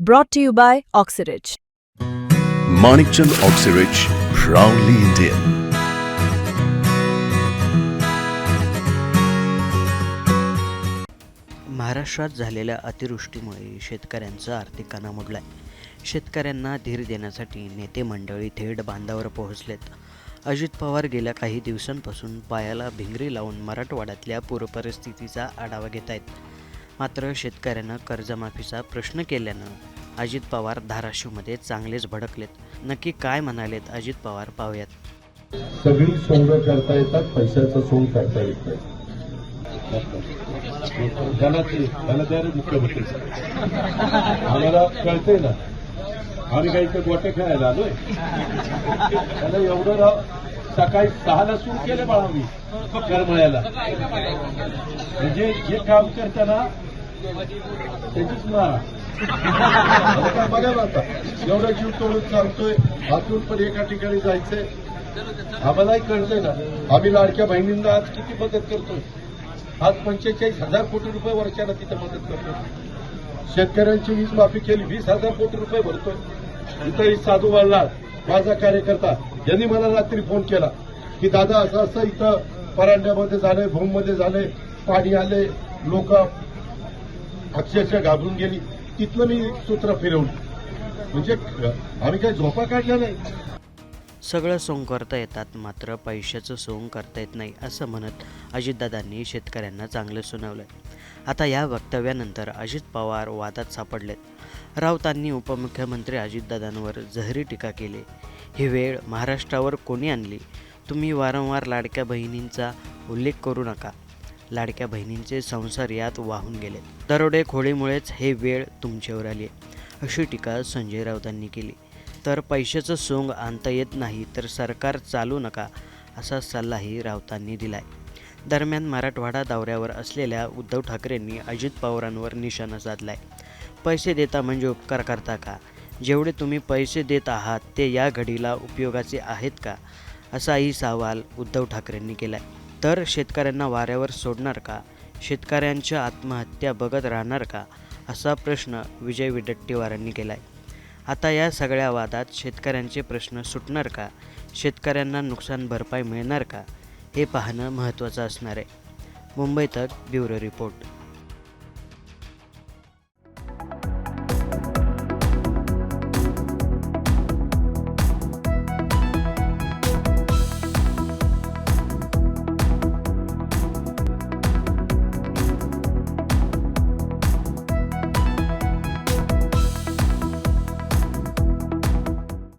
Brought to you by Oxyridge. Manikchand Oxyrich, proudly Indian. महाराष्ट्रात झालेल्या अतिवृष्टीमुळे शेतकऱ्यांचं आर्थिक काना मोडलाय शेतकऱ्यांना धीर देण्यासाठी नेते मंडळी थेट बांधावर पोहोचलेत अजित पवार गेल्या काही दिवसांपासून पायाला भिंगरी लावून मराठवाड्यातल्या पूरपरिस्थितीचा आढावा घेत आहेत मात्र शेतकऱ्यानं कर्जमाफीचा प्रश्न केल्यानं अजित पवार धाराशिवमध्ये चांगलेच भडकलेत. नक्की काय म्हणालेत अजित पवार पाहूयात. सगळी सोंग करता येतात पैशाचं सोंग करता येत नाही. मुख्यमंत्री आम्हाला कळते ना. आम्ही काही इथे गोटे खेळायला आलोय. त्याला एवढं सकाळी सहाला सुरू केले बाळा मी करमळ्याला. म्हणजे जे काम करताना त्याचीच मारा आता बघा ना आता. एवढा जीव तोडून चालतोय. हातून पण एका ठिकाणी जायचंय. आम्हालाही कळतंय ना. आम्ही लाडक्या बहिणींना आज किती मदत करतोय. आज पंचेचाळीस हजार कोटी रुपये वर्षाला तिथं मदत करतोय. शेतकऱ्यांची वीज माफी केली वीस हजार कोटी रुपये भरतोय. इथं ही साधू वाढला माझा कार्यकर्ता यांनी मला रात्री फोन केला की दादा असं असं इथं परांड्यामध्ये झालंय भूममध्ये झालंय पाणी आले लोक अक्षरशः घाबरून गेली. तिथलं मी सूत्र फिरवलं. म्हणजे आम्ही काही झोपा काढल्या नाही. सगळं सोंग करता येतात मात्र पैशाचं सोंग करता येत नाही असं म्हणत अजितदादांनी शेतकऱ्यांना चांगलं सुनावलं आता या वक्तव्यानंतर अजित पवार वादात सापडलेत. राऊतांनी उपमुख्यमंत्री अजितदादांवर जहरी टीका केली. ही वेळ महाराष्ट्रावर कोणी आणली? तुम्ही वारंवार लाडक्या बहिणींचा उल्लेख करू नका. लाडक्या बहिणींचे संसार यात वाहून गेले दरोडे खोळीमुळेच हे वेळ तुमच्यावर आली अशी टीका संजय राऊतांनी केली. तर पैशाचं सोंग आणता येत नाही तर सरकार चालू नका असा सल्लाही राऊतांनी दिलाय. दरम्यान मराठवाडा दौऱ्यावर असलेल्या उद्धव ठाकरेंनी अजित पवारांवर निशाणा साधलाय. पैसे देता म्हणजे उपकार करता का? जेवढे तुम्ही पैसे देत आहात ते या घडीला उपयोगाचे आहेत का? असाही सवाल उद्धव ठाकरेंनी केलाय. तर शेतकऱ्यांना वाऱ्यावर सोडणार का? शेतकऱ्यांच्या आत्महत्या बघत राहणार का? असा प्रश्न विजय विडट्टीवारांनी आहे आता या सगळ्या वादात शेतकऱ्यांचे प्रश्न सुटणार का? शेतकऱ्यांना नुकसान भरपाई मिळणार का? हे पाहणं महत्त्वाचं असणार आहे. मुंबई तक ब्युरो रिपोर्ट.